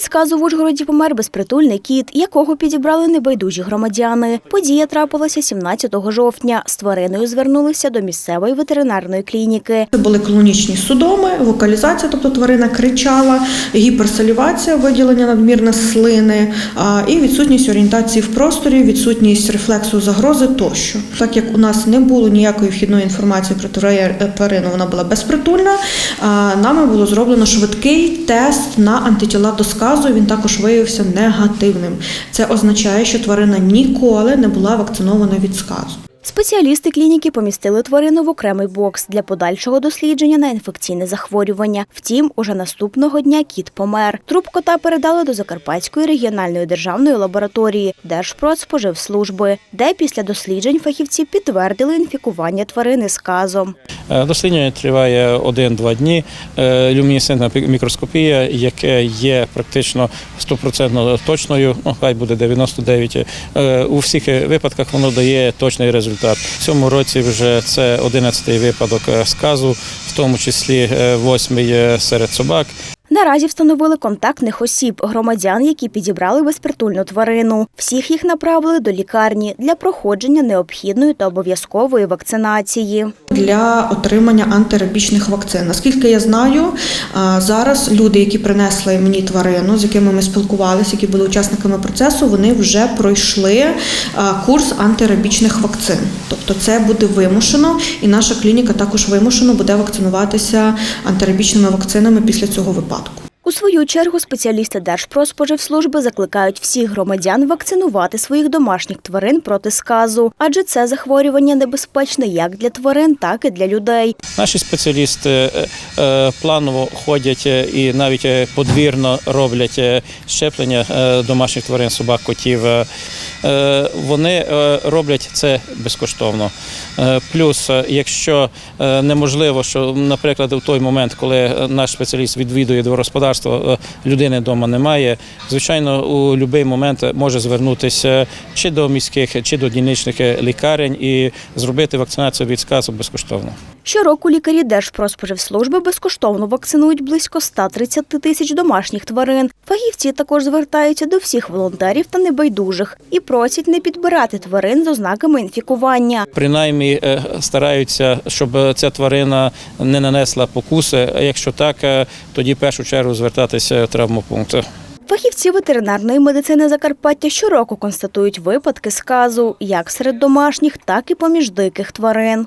Від сказу в Ужгороді помер безпритульний кіт, якого підібрали небайдужі громадяни. Подія трапилася 17 жовтня. З твариною звернулися до місцевої ветеринарної клініки. Були клонічні судоми, вокалізація, тобто тварина кричала, гіперсалівація, виділення надмірне слини і відсутність орієнтації в просторі, відсутність рефлексу загрози тощо. Так як у нас не було ніякої вхідної інформації про тварину, вона була безпритульна. Нами було зроблено швидкий тест на антитіла до сказу. Він також виявився негативним. Це означає, що тварина ніколи не була вакцинована від сказу. Спеціалісти клініки помістили тварину в окремий бокс для подальшого дослідження на інфекційне захворювання. Втім, уже наступного дня кіт помер. Труп кота передали до Закарпатської регіональної державної лабораторії Держпродспоживслужби, де після досліджень фахівці підтвердили інфікування тварини сказом. Е, Дослідження триває 1-2 дні. Е, Люмінесцентна мікроскопія, яке є практично 100% точною, ну хай буде 99%. Е, У всіх випадках воно дає точний результат. В цьому році вже це 11-й випадок е, сказу, в тому числі 8-й серед собак. Наразі встановили контактних осіб, громадян, які підібрали безпритульну тварину. Всіх їх направили до лікарні для проходження необхідної та обов'язкової вакцинації. для отримання антирабічних вакцин. Наскільки я знаю, зараз люди, які принесли мені тварину, з якими ми спілкувалися, які були учасниками процесу, вони вже пройшли курс антирабічних вакцин. Тобто це буде вимушено, і наша клініка також вимушено буде вакцинуватися антирабічними вакцинами після цього випадку. У свою чергу спеціалісти Держпродспоживслужби закликають всіх громадян вакцинувати своїх домашніх тварин проти сказу, адже це захворювання небезпечне як для тварин, так і для людей. Наші спеціалісти е, е, планово ходять е, і навіть подвірно роблять щеплення домашніх тварин, собак, котів. Вони роблять це безкоштовно. Плюс, якщо неможливо, що, наприклад, у той момент, коли наш спеціаліст відвідує господарство, людини вдома немає, звичайно, у будь-який момент може звернутися чи до міських, чи до дільничних лікарень і зробити вакцинацію від сказу безкоштовно. Щороку лікарі Держпродспоживслужби безкоштовно вакцинують близько 130 тисяч домашніх тварин. Фахівці також звертаються до всіх волонтерів та небайдужих і просять не підбирати тварин з ознаками інфікування. Принаймні е, стараються, щоб ця тварина не нанесла покуси. А якщо так, е, тоді в першу чергу звертатися в травмопункт. Фахівці ветеринарної медицини Закарпаття щороку констатують випадки сказу як серед домашніх, так і поміж диких тварин.